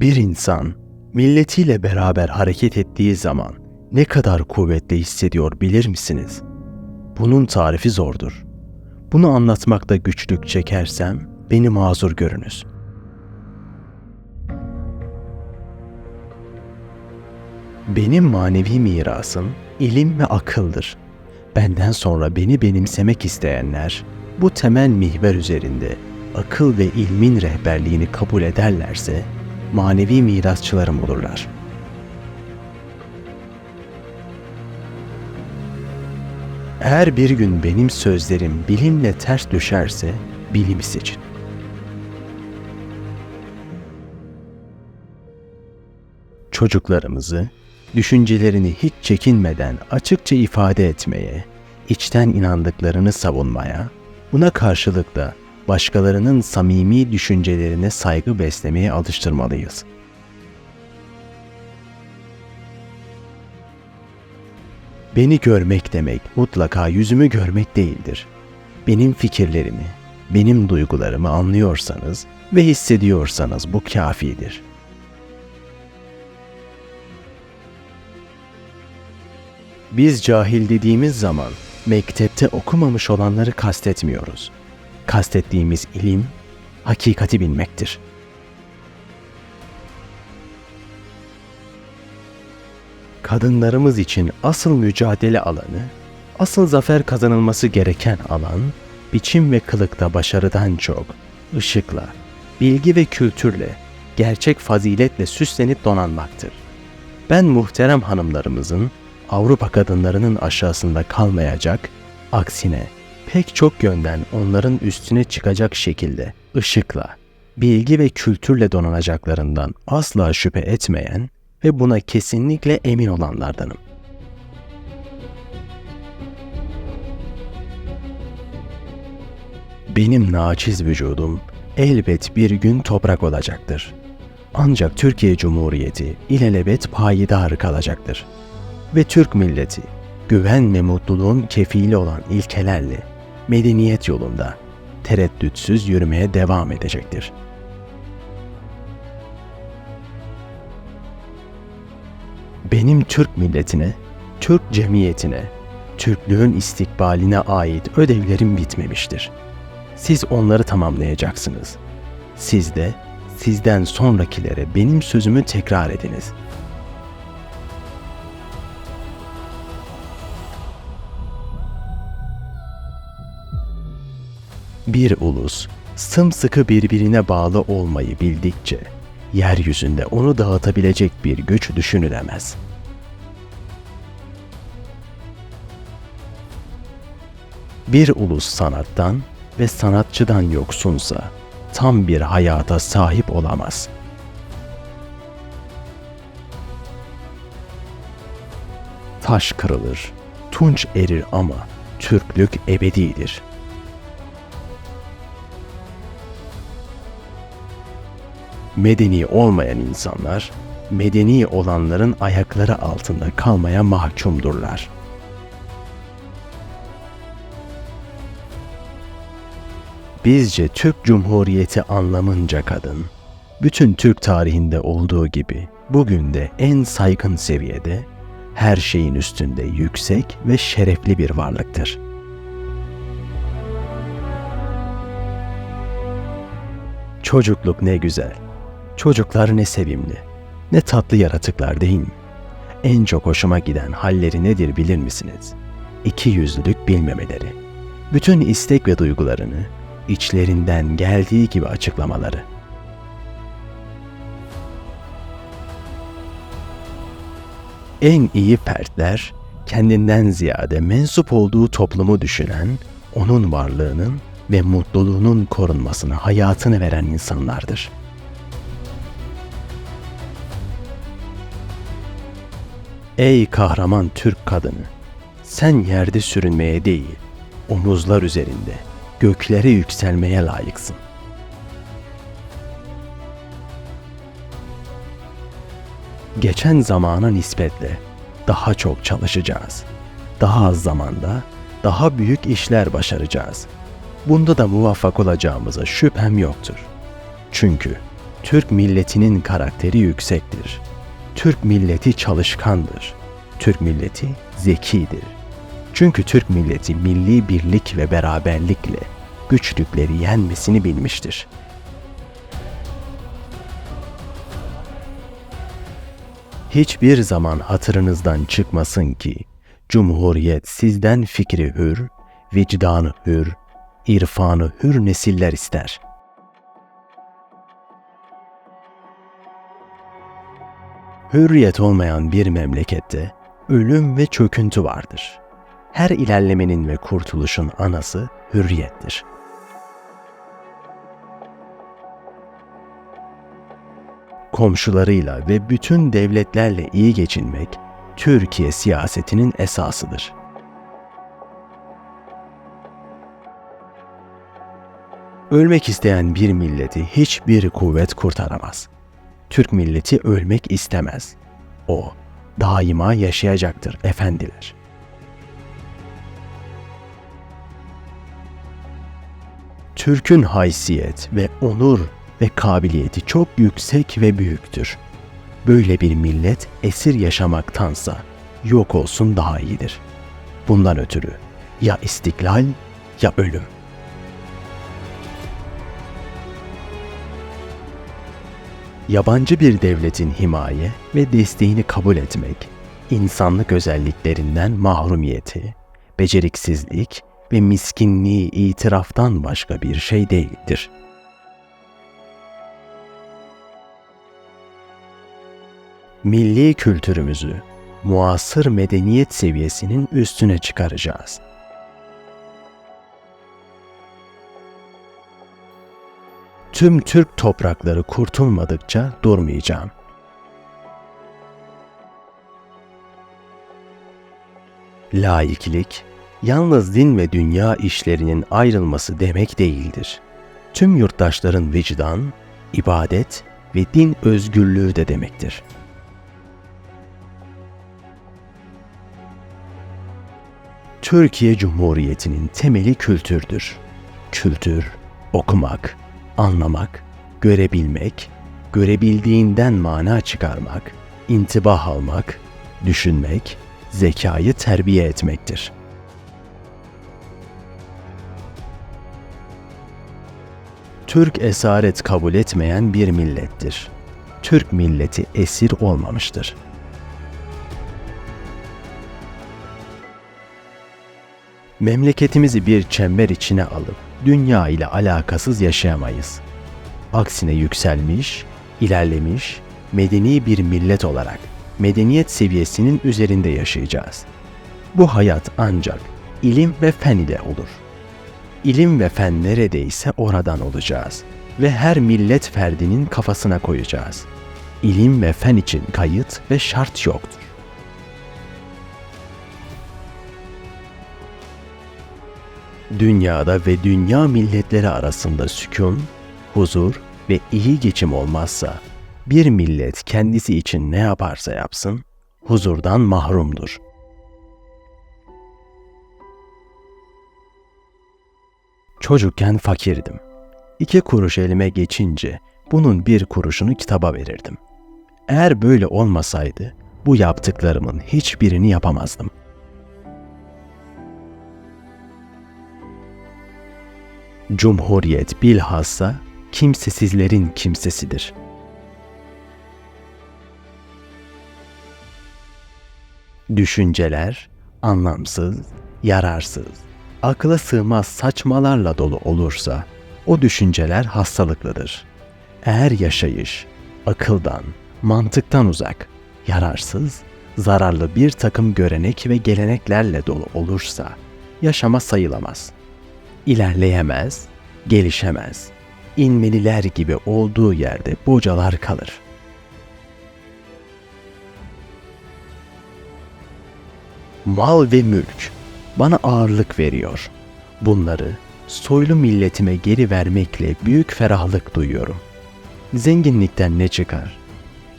Bir insan milletiyle beraber hareket ettiği zaman ne kadar kuvvetli hissediyor bilir misiniz? Bunun tarifi zordur. Bunu anlatmakta güçlük çekersem beni mazur görünüz. Benim manevi mirasım ilim ve akıldır. Benden sonra beni benimsemek isteyenler bu temel mihver üzerinde akıl ve ilmin rehberliğini kabul ederlerse manevi mirasçılarım olurlar. Eğer bir gün benim sözlerim bilimle ters düşerse bilimi seçin. Çocuklarımızı düşüncelerini hiç çekinmeden açıkça ifade etmeye, içten inandıklarını savunmaya, buna karşılık da başkalarının samimi düşüncelerine saygı beslemeye alıştırmalıyız. Beni görmek demek mutlaka yüzümü görmek değildir. Benim fikirlerimi, benim duygularımı anlıyorsanız ve hissediyorsanız bu kafidir. Biz cahil dediğimiz zaman mektepte okumamış olanları kastetmiyoruz. Kastettiğimiz ilim, hakikati bilmektir. Kadınlarımız için asıl mücadele alanı, asıl zafer kazanılması gereken alan, biçim ve kılıkta başarıdan çok, ışıkla, bilgi ve kültürle, gerçek faziletle süslenip donanmaktır. Ben muhterem hanımlarımızın Avrupa kadınlarının aşağısında kalmayacak, aksine pek çok yönden onların üstüne çıkacak şekilde ışıkla, bilgi ve kültürle donanacaklarından asla şüphe etmeyen ve buna kesinlikle emin olanlardanım. Benim naçiz vücudum elbet bir gün toprak olacaktır. Ancak Türkiye Cumhuriyeti ilelebet payidar kalacaktır. Ve Türk milleti güven ve mutluluğun kefili olan ilkelerle medeniyet yolunda tereddütsüz yürümeye devam edecektir. Benim Türk milletine, Türk cemiyetine, Türklüğün istikbaline ait ödevlerim bitmemiştir. Siz onları tamamlayacaksınız. Siz de sizden sonrakilere benim sözümü tekrar ediniz.'' Bir ulus sımsıkı birbirine bağlı olmayı bildikçe yeryüzünde onu dağıtabilecek bir güç düşünülemez. Bir ulus sanattan ve sanatçıdan yoksunsa tam bir hayata sahip olamaz. Taş kırılır, tunç erir ama Türklük ebedidir.'' Medeni olmayan insanlar, medeni olanların ayakları altında kalmaya mahkumdurlar. Bizce Türk Cumhuriyeti anlamınca kadın, bütün Türk tarihinde olduğu gibi bugün de en saygın seviyede, her şeyin üstünde yüksek ve şerefli bir varlıktır.'' Çocukluk ne güzel. Çocuklar ne sevimli, ne tatlı yaratıklar değil mi? En çok hoşuma giden halleri nedir bilir misiniz? İki yüzlülük bilmemeleri. Bütün istek ve duygularını içlerinden geldiği gibi açıklamaları. En iyi fertler kendinden ziyade mensup olduğu toplumu düşünen, onun varlığının ve mutluluğunun korunmasına hayatını veren insanlardır.'' Ey kahraman Türk kadını! Sen yerde sürünmeye değil, omuzlar üzerinde, göklere yükselmeye layıksın. Geçen zamana nispetle daha çok çalışacağız. Daha az zamanda daha büyük işler başaracağız. Bunda da muvaffak olacağımıza şüphem yoktur. Çünkü Türk milletinin karakteri yüksektir. Türk milleti çalışkandır. Türk milleti zekidir. Çünkü Türk milleti milli birlik ve beraberlikle güçlükleri yenmesini bilmiştir. Hiçbir zaman hatırınızdan çıkmasın ki Cumhuriyet sizden fikri hür, vicdanı hür, irfanı hür nesiller ister. Hürriyet olmayan bir memlekette ölüm ve çöküntü vardır. Her ilerlemenin ve kurtuluşun anası hürriyettir. Komşularıyla ve bütün devletlerle iyi geçinmek Türkiye siyasetinin esasıdır. Ölmek isteyen bir milleti hiçbir kuvvet kurtaramaz. Türk milleti ölmek istemez. O daima yaşayacaktır efendiler. Türk'ün haysiyet ve onur ve kabiliyeti çok yüksek ve büyüktür. Böyle bir millet esir yaşamaktansa yok olsun daha iyidir. Bundan ötürü ya istiklal ya ölüm. Yabancı bir devletin himaye ve desteğini kabul etmek, insanlık özelliklerinden mahrumiyeti, beceriksizlik ve miskinliği itiraftan başka bir şey değildir.'' milli kültürümüzü muasır medeniyet seviyesinin üstüne çıkaracağız. Tüm Türk toprakları kurtulmadıkça durmayacağım. Laiklik, yalnız din ve dünya işlerinin ayrılması demek değildir. Tüm yurttaşların vicdan, ibadet ve din özgürlüğü de demektir.'' Türkiye Cumhuriyeti'nin temeli kültürdür. Kültür, okumak, anlamak, görebilmek, görebildiğinden mana çıkarmak, intibah almak, düşünmek, zekayı terbiye etmektir. Türk esaret kabul etmeyen bir millettir. Türk milleti esir olmamıştır.'' memleketimizi bir çember içine alıp dünya ile alakasız yaşayamayız. Aksine yükselmiş, ilerlemiş, medeni bir millet olarak medeniyet seviyesinin üzerinde yaşayacağız. Bu hayat ancak ilim ve fen ile olur. İlim ve fen neredeyse oradan olacağız ve her millet ferdinin kafasına koyacağız. İlim ve fen için kayıt ve şart yoktur. Dünyada ve dünya milletleri arasında sükun, huzur ve iyi geçim olmazsa, bir millet kendisi için ne yaparsa yapsın, huzurdan mahrumdur. Çocukken fakirdim. İki kuruş elime geçince bunun bir kuruşunu kitaba verirdim. Eğer böyle olmasaydı bu yaptıklarımın hiçbirini yapamazdım. Cumhuriyet bilhassa kimsesizlerin kimsesidir. Düşünceler anlamsız, yararsız, akla sığmaz saçmalarla dolu olursa o düşünceler hastalıklıdır. Eğer yaşayış akıldan, mantıktan uzak, yararsız, zararlı bir takım görenek ve geleneklerle dolu olursa yaşama sayılamaz.'' İlerleyemez, gelişemez. İnmeliler gibi olduğu yerde bocalar kalır. Mal ve mülk bana ağırlık veriyor. Bunları soylu milletime geri vermekle büyük ferahlık duyuyorum. Zenginlikten ne çıkar?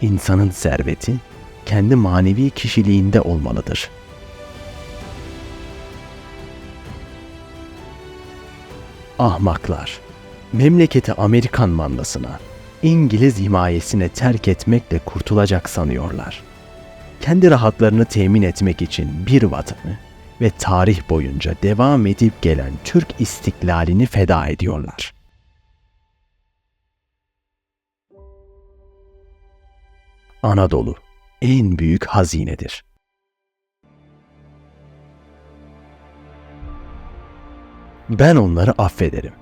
İnsanın serveti kendi manevi kişiliğinde olmalıdır.'' Ahmaklar. Memleketi Amerikan mandasına, İngiliz himayesine terk etmekle kurtulacak sanıyorlar. Kendi rahatlarını temin etmek için bir vatanı ve tarih boyunca devam edip gelen Türk istiklalini feda ediyorlar. Anadolu en büyük hazinedir. Ben onları affederim.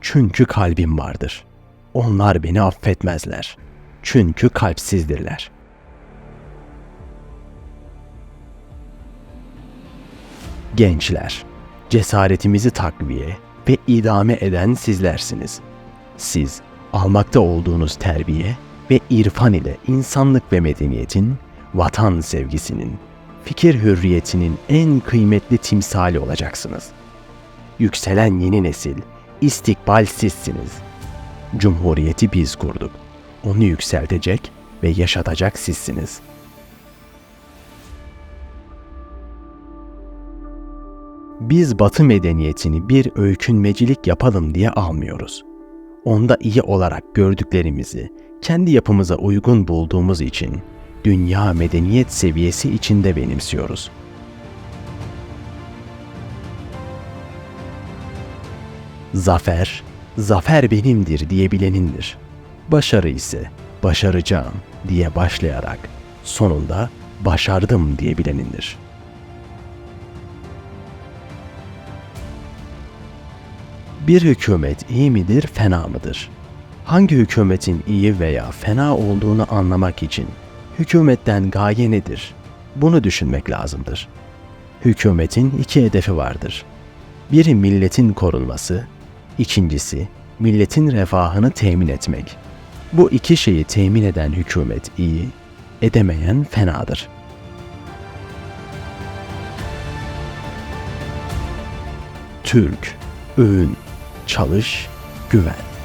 Çünkü kalbim vardır. Onlar beni affetmezler. Çünkü kalpsizdirler. Gençler, cesaretimizi takviye ve idame eden sizlersiniz. Siz almakta olduğunuz terbiye ve irfan ile insanlık ve medeniyetin, vatan sevgisinin, fikir hürriyetinin en kıymetli timsali olacaksınız. Yükselen yeni nesil, istikbal sizsiniz. Cumhuriyeti biz kurduk. Onu yükseltecek ve yaşatacak sizsiniz. Biz Batı medeniyetini bir öykünmecilik yapalım diye almıyoruz. Onda iyi olarak gördüklerimizi kendi yapımıza uygun bulduğumuz için dünya medeniyet seviyesi içinde benimsiyoruz. Zafer, zafer benimdir diyebilenindir. Başarı ise başaracağım diye başlayarak sonunda başardım diyebilenindir. Bir hükümet iyi midir, fena mıdır? Hangi hükümetin iyi veya fena olduğunu anlamak için hükümetten gaye nedir? Bunu düşünmek lazımdır. Hükümetin iki hedefi vardır. Biri milletin korunması, ikincisi milletin refahını temin etmek. Bu iki şeyi temin eden hükümet iyi, edemeyen fenadır. Türk, öğün, çalış, güven.